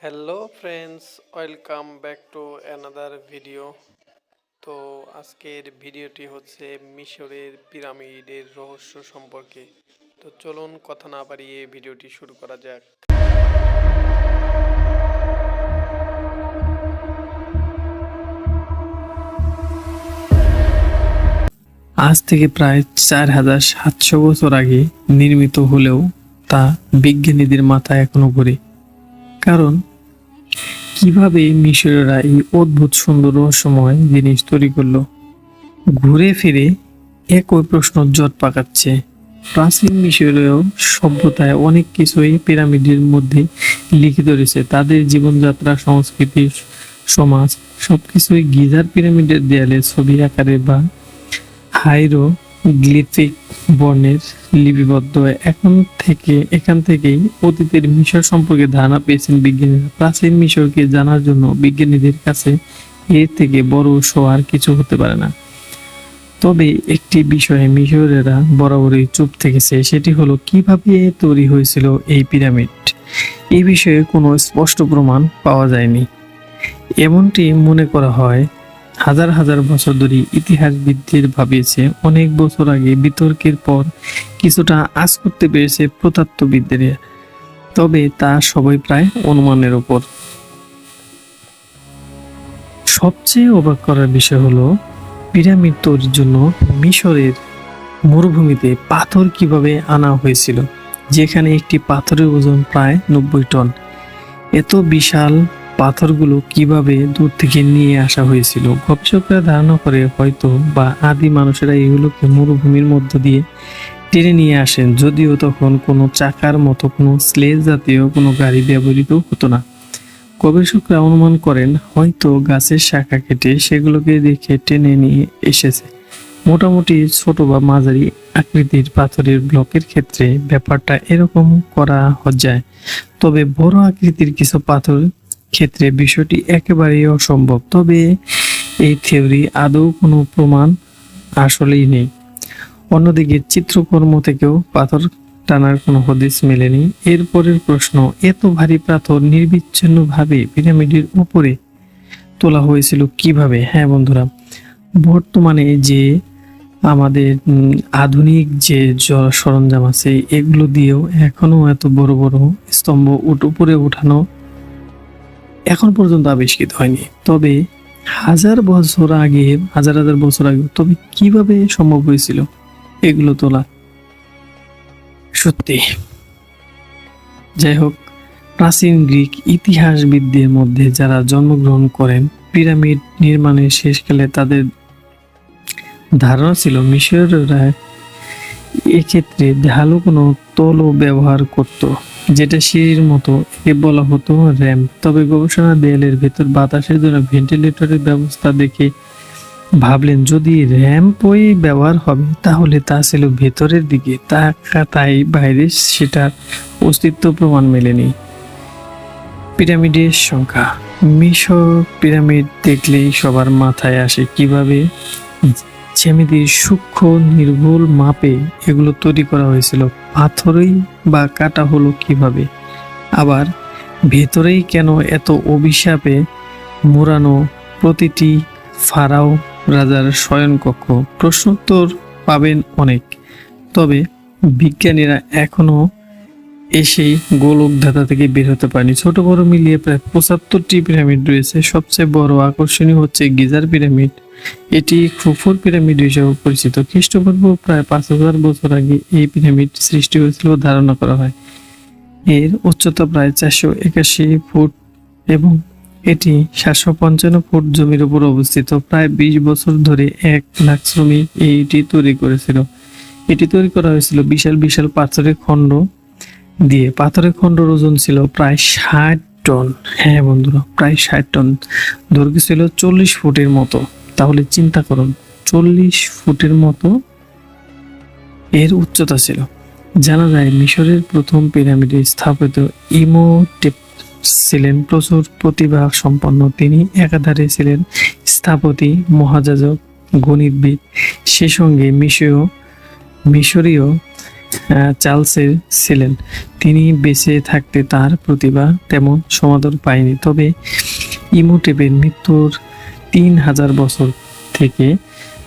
Hello friends welcome back to another video তো আজকের ভিডিওটি হচ্ছে মিশরের পিরামিডের রহস্য সম্পর্কে। তো চলুন কথা না বাড়িয়ে ভিডিওটি শুরু করা যাক। আজ থেকে প্রায় চার হাজার সাতশো বছর আগে নির্মিত হলেও তা বিজ্ঞানীদের মাথায় এখনও ঘুরে। কারণ কীভাবে মিশরীয়রা এই অদ্ভুত সুন্দর রহস্যময় জিনিস তৈরি করল? ঘুরে ফিরে একই প্রশ্ন জট পাকাচ্ছে। প্রাচীন মিশরীয় সভ্যতায় অনেক কিছুই পিরামিডের মধ্যে লিখিত রয়েছে তাদের জীবনযাত্রা, সংস্কৃতি, সমাজ সবকিছুই গিজার পিরামিডের দেয়ালে ছবি আকারে বা হাইরো গ্লিফিক বর্ণের লিপিবদ্ধ। এখন থেকে, এখান থেকেই অতীতের মিশর সম্পর্কে ধারণা পেয়েছেন বিজ্ঞানীরা। প্রাচীন মিশরকে জানার জন্য বিজ্ঞানীদের কাছে এর থেকে বড় শো আর কিছু হতে পারে না। তবে একটি বিষয়ে মিশরেরা বরাবরই চুপ থেকেছে, সেটি হলো কীভাবে তৈরি হয়েছিল এই পিরামিড। এই বিষয়ে কোনো স্পষ্ট প্রমাণ পাওয়া যায়নি। এমনটি মনে করা হয়, হাজার হাজার বছর ধরে ইতিহাসবিদদের ভাবিয়েছে, অনেক বছর আগে বিতর্কের পর কিছুটা আজ করতে পেরেছে প্রতাত্ত্ববিদদের। তবে তা সবাই প্রায় অনুমানের উপর। সবচেয়ে অবাক করার বিষয় হলো, পিরামিড তৈরির জন্য মিশরের মরুভূমিতে পাথর কীভাবে আনা হয়েছিল, যেখানে একটি পাথরের ওজন প্রায় নব্বই টন। এত বিশাল পাথরগুলো কীভাবে দূর থেকে নিয়ে আসা হয়েছিল, গবেষকরা ধারণা করে হয়তো বা আদি মানুষেরা এগুলোকে মরুভূমির মধ্য দিয়ে টেনে নিয়ে আসেন, যদিও তখন কোনো চাকার মতো কোনো স্লেজ জাতীয় কোনো গাড়ি ব্যবহৃত হতো না। গবেষকরা অনুমান করেন, হয়তো গাছের শাখা কেটে সেগুলোকে দেখে টেনে নিয়ে এসেছে। মোটামুটি ছোট বা মাঝারি আকৃতির পাথরের ব্লকের ক্ষেত্রে ব্যাপারটা এরকম করা যায়। তবে বড় আকৃতির কিছু পাথর ক্ষেত্রে বিষয়টি একেবারেই অসম্ভব। তবে এই থিওরি আদৌ কোনো প্রমাণ আসলেই নেই। অন্যদিকে চিত্রকর্ম থেকেও পাথর টানার কোনো হদিস মেলেনি। এরপরের প্রশ্ন, এত ভারী পাথর নির্বিচ্ছিন্নভাবে পিরামিডের উপরে তোলা হয়েছিল কীভাবে? হ্যাঁ বন্ধুরা, বর্তমানে যে আমাদের আধুনিক যে সরঞ্জাম আছে, এগুলো দিয়েও এখনও এত বড় বড় স্তম্ভ উপরে উঠানো এখন পর্যন্ত আবিষ্কৃত হয়নি। তবে হাজার বছর আগে, হাজার হাজার বছর আগে, তবে কীভাবে সম্ভব হয়েছিল? এগুলো তোলা। সত্যি। যাই হোক প্রাচীন গ্রিক ইতিহাসবিদদের মধ্যে যারা জন্মগ্রহণ করেন, পিরামিড নির্মাণের শেষকালে তাদের ধারণা ছিল মিশরীয়রা এক্ষেত্রে ঢালু কোনো তলও ব্যবহার করত, যেটা সিঁড়ির মতো একে বলা হতো র্যাম্প তবে গবেষণা দেয়ালের ভেতর বাতাসের জন্য ভেন্টিলেটরের ব্যবস্থা দেখে ভাবলেন, যদি র্যাম্পই ব্যবহার হবে, তাহলে তা ছিল ভেতরের দিকে, তা তাই বাইরে সেটার অস্তিত্ব প্রমাণ মেলেনি। পিরামিডের সংখ্যা। মিশর পিরামিড দেখলেই সবার মাথায় আসে, কীভাবে? জ্যামিতির সূক্ষ্ম নির্ভুল মাপে এগুলো তৈরি করা হয়েছিল। পাথরেই বা কাটা হলো কীভাবে? আবার ভেতরেই কেন এত অভিশাপে মোড়ানো প্রতিটি ফারাও রাজার শয়ন শয়নকক্ষ, প্রশ্নোত্তর পাবেন অনেক। তবে বিজ্ঞানীরা এখনও এসেই গোলকধাতা থেকে বের হতে পারেনি। ছোট বড় মিলিয়ে প্রায় পঁচাত্তরটি পিরামিড রয়েছে। সবচেয়ে বড় আকর্ষণীয় হচ্ছে গিজার পিরামিড। এটি খুফুর পিরামিড হিসেবে পরিচিত। খ্রিস্টপূর্ব প্রায় পাঁচ হাজার বছর আগে এই পিরামিড সৃষ্টি হয়েছিল ধারণা করা হয়। এর উচ্চতা প্রায় চারশো একাশি ফুট এবং এটি সাতশো পঞ্চান্ন ফুট জমির উপর অবস্থিত। প্রায় বিশ বছর ধরে এক লাখ শ্রমিক এইটি তৈরি করেছিল। এটি তৈরি করা হয়েছিল বিশাল বিশাল পাথরের খণ্ড দিয়ে। পাথরের খণ্ডর ওজন ছিল প্রায় ষাট টন। হ্যাঁ বন্ধুরা, প্রায় ষাট টন। দৈর্ঘ্য ছিল চল্লিশ ফুটের মতো। তাহলে চিন্তা করুন, চল্লিশ ফুটের মতো এর উচ্চতা ছিল। জানা যায় মিশরের প্রথম পিরামিডে স্থাপিত ইমোটেপ ছিলেন। প্রচুর প্রতিভা সম্পন্ন তিনি একাধারে ছিলেন স্থপতি, মহাযাজক, গণিতবিদ। সে সঙ্গে মিশরীয় মিশরীয় চার্লসের ছিলেন। তিনি বেঁচে থাকতে তার প্রতিভা তেমন সমাদর পায়নি। তবে ইমোটেপের মৃত্যুর তিন হাজার বছর থেকে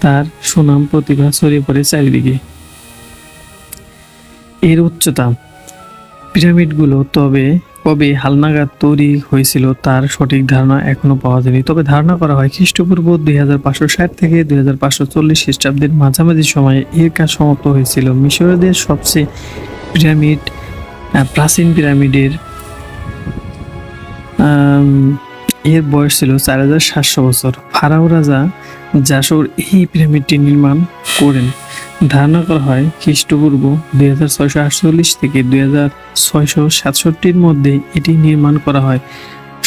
তার সুনাম প্রতিভা ছড়িয়ে পড়ে চারিদিকে। এর উচ্চতা, পিরামিডগুলো তবে কবে হালনাগাদ তৈরি হয়েছিল তার সঠিক ধারণা এখনও পাওয়া যায়নি। তবে ধারণা করা হয় খ্রিস্টপূর্ব দুই হাজার পাঁচশো ষাট থেকে দুই হাজার পাঁচশো চল্লিশ খ্রিস্টাব্দের মাঝামাঝি সময়ে এর কাজ সমাপ্ত হয়েছিল। মিশরীয়দের সবচেয়ে পিরামিড প্রাচীন পিরামিডের এর বয়স ছিল চার হাজার সাতশো বছর। ফারাও রাজা জাসর এই পিরামিডটি নির্মাণ করেন। ধারণা করা হয় খ্রিস্টপূর্ব দুই হাজার ছয়শো আটচল্লিশ থেকে দুই হাজার ছয়শো সাতষট্টির মধ্যে এটি নির্মাণ করা হয়।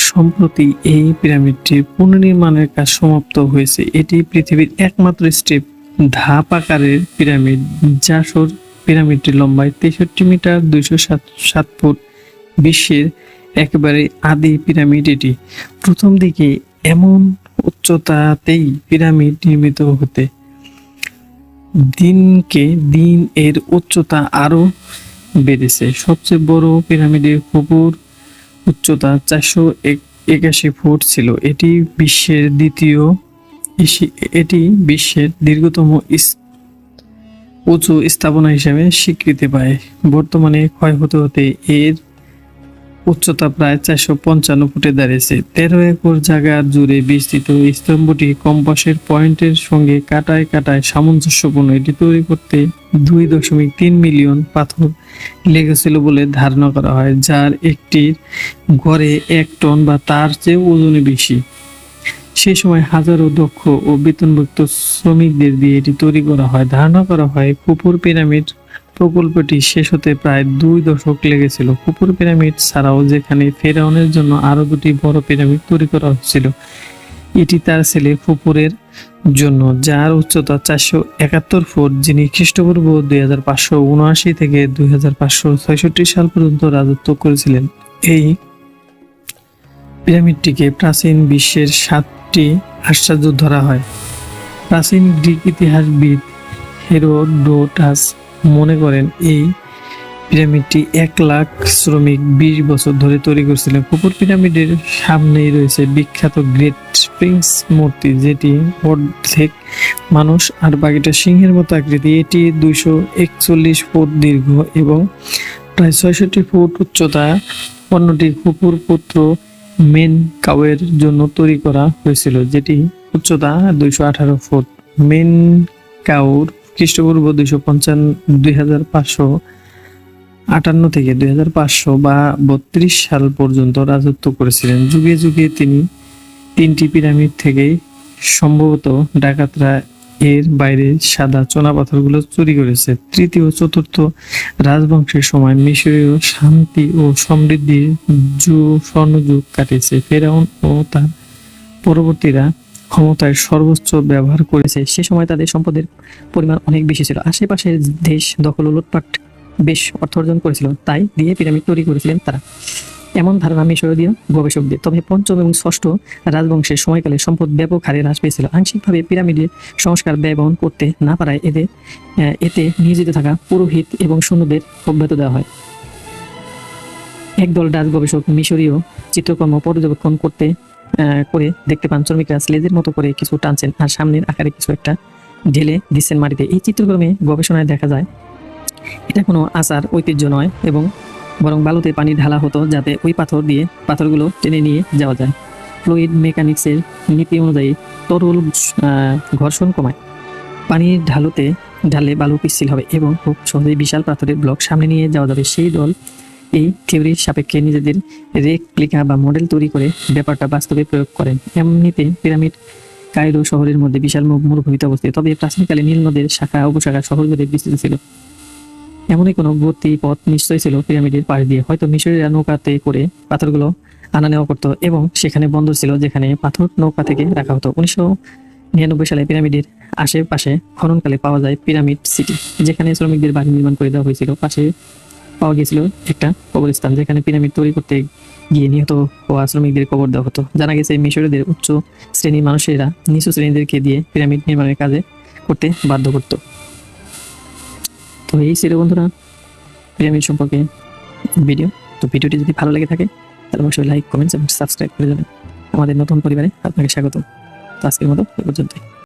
সম্প্রতি এই পিরামিডটি পুনর্নির্মাণের কাজ সমাপ্ত হয়েছে। এটি পৃথিবীর একমাত্র স্টেপ ধাপ আকারের পিরামিড জাসর পিরামিডটির লম্বায় তেষট্টি মিটার দুইশো সাত সাত ফুট। বিশ্বের একেবারে আদি পিরামিড এটি। প্রথম দিকে এমন উচ্চতাতেই পিরামিড নির্মিত হতে দিনকে দিন এর উচ্চতা আরও বেড়েছে। সবচেয়ে বড় পিরামিডের খুপুর উচ্চতা চারশো একাশি ফুট ছিল। এটি বিশ্বের দ্বিতীয় এটি বিশ্বের দীর্ঘতম উঁচু স্থাপনা হিসেবে স্বীকৃতি পায়। বর্তমানে ক্ষয় হতে হতে এর উচ্চতা প্রায় চারশো পঞ্চান্ন ফুটে দাঁড়িয়েছে। তেরো একর জায়গা জুড়ে বিস্তৃত স্তম্ভটি কম্পাসের পয়েন্টের সঙ্গে কাটায় কাটায় সামঞ্জস্যপূর্ণ। এটি তৈরি করতে দুই দশমিক তিন মিলিয়ন পাথর লেগেছিল বলে ধারণা করা হয়, যার একটির গড়ে এক টন বা তার চেয়ে ওজনে বেশি। সে সময় হাজারো দক্ষ ও বেতনভুক্ত শ্রমিকদের দিয়ে এটি তৈরি করা হয়। ধারণা করা হয়, কুপুর পিরামিড প্রকল্পটি শেষ হতে প্রায় দুই দশক লেগেছিল। কুপুর পিরামিড ছাড়াও যেখানে ফেরাউনের জন্য আরও দুটি বড় পিরামিড তৈরি করা হয়েছিল এটি তার ছেলে ফুপুরের জন্য, যার উচ্চতা চারশো একাত্তর ফুট, যিনি খ্রিস্টপূর্ব দুই হাজার পাঁচশো উনআশি থেকে দুই হাজার পাঁচশো ছয়ষট্টি সাল পর্যন্ত রাজত্ব করেছিলেন। এই পিরামিডটিকে প্রাচীন বিশ্বের সাতটি আশ্চর্য ধরা হয়। প্রাচীন গ্রিক ইতিহাসবিদ হেরোডোটাস মনে করেন এই পিরামিডটি এক লাখ শ্রমিক বিশ বছর ধরে তৈরি করেছিলেন। কুপুর পিরামিডের সামনেই রয়েছে বিখ্যাত গ্রেট স্প্রিংস মূর্তি, যেটি অর্ধেক মানুষ আর বাকিটা সিংহের মতো আকৃতি। এটি দুইশো একচল্লিশ ফুট দীর্ঘ এবং প্রায় ছয়ষট্টি ফুট উচ্চতা। অন্যটি কুপুর পুত্র মেন কাউয়ের জন্য তৈরি করা হয়েছিল, যেটি উচ্চতা দুইশো আঠারো ফুট। মেন কাউর খ্রিস্টপূর্ব দুইশো পঞ্চান্ন দুই হাজার পাঁচশো আটান্ন থেকে দুই হাজার পাঁচশো বা বত্রিশ সাল পর্যন্ত রাজত্ব করেছিলেন। যুগে যুগে তিনি তিনটি পিরামিড থেকেই সম্ভবত ডাকাতরা এর বাইরে সাদা চোনা পাথরগুলো চুরি করেছে। তৃতীয় চতুর্থ রাজবংশের সময় মিশরীয় শান্তি ও সমৃদ্ধির যুগ স্বর্ণযুগ কাটিয়েছে। ফেরাউন ও তার পরবর্তীরা ক্ষমতায় সর্বোচ্চ ব্যবহার করেছে, সে সময় তাদের সম্পদের পরিমাণ অনেক বেশি ছিল। আশেপাশের দেশ দখল ও লুটপাট বেশ অর্থ অর্জন করেছিল, তাই দিয়ে পিরামিড তৈরি করেছিলেন তারা। এমন ধারণা মিশরীয় গবেষকদের। তবে পঞ্চম এবং ষষ্ঠ রাজবংশের সময়কালে সম্পদ ব্যাপক হারে হ্রাস পেয়েছিল। আংশিকভাবে পিরামিডের সংস্কার ব্যয় বহন করতে না পারায় এদের এতে নিয়োজিত থাকা পুরোহিত এবং সৈন্যদের অব্যাহত দেওয়া হয়। একদল ডাচ গবেষক মিশরীয় চিত্রকর্ম পর্যবেক্ষণ করতে করে দেখতে পান শ্রমিকরা স্লেজের মতো করে কিছু টানছেন আর সামনের আকারে কিছু একটা ঢেলে দিচ্ছেন মাটিতে। এই চিত্রকর্মে গবেষণায় দেখা যায়, এটা কোনো আচার, ঐতিহ্য নয় এবং বরং বালুতে পানি ঢালা হতো যাতে ওই পাথর দিয়ে পাথরগুলো টেনে নিয়ে যাওয়া যায়। ফ্লুইড মেকানিক্সের নীতি অনুযায়ী তরল ঘর্ষণ কমায়। পানির ঢালুতে ঢালে বালু পিচ্ছিল হবে এবং খুব সহজেই বিশাল পাথরের ব্লক সামনে নিয়ে যাওয়া যাবে। সেই দল এই থিওরির সাপেক্ষে নিজেদের রেপ্লিকা বা মডেল তৈরি করে ব্যাপারটা বাস্তবে প্রয়োগ করেন। এমনিতে পিরামিড কায়রো শহরের মধ্যে বিশাল মরুভূমিতে অবস্থিত, তবে প্রাচীনকালে নীল নদের শাখা, উপশাখা শহর জুড়ে বিস্তৃত ছিল। এমনই কোনো গতি পথ নিশ্চয়ই ছিল পিরামিডের পাশ দিয়ে। হয়তো মিশরীরা নৌকাতে করে পাথরগুলো আনা নেওয়া করতো এবং সেখানে বন্দর ছিল যেখানে পাথর নৌকা থেকে রাখা হতো। উনিশশো নিরানব্বই সালে পিরামিডের আশেপাশে খননকালে পাওয়া যায় পিরামিড সিটি, যেখানে শ্রমিকদের বাড়ি নির্মাণ করে দেওয়া হয়েছিল। পাশে পাওয়া গিয়েছিল একটা কবরস্থান যেখানে পিরামিড তৈরি করতে গিয়ে নিহত হওয়া শ্রমিকদের কবর দেওয়া হতো। জানা গেছে মিশরীয়দের উচ্চ শ্রেণির মানুষেরা নিচু শ্রেণীদেরকে দিয়ে পিরামিড নির্মাণের কাজে করতে বাধ্য করত। তো এই ছিল বন্ধুরা পিরামিড সম্পর্কে ভিডিও। তো ভিডিওটি যদি ভালো লেগে থাকে, তাহলে অবশ্যই লাইক কমেন্টস এবং সাবস্ক্রাইব করে যাবেন আমাদের নতুন পরিবারে আপনাকে স্বাগত তো আজকের মতো এ পর্যন্তই।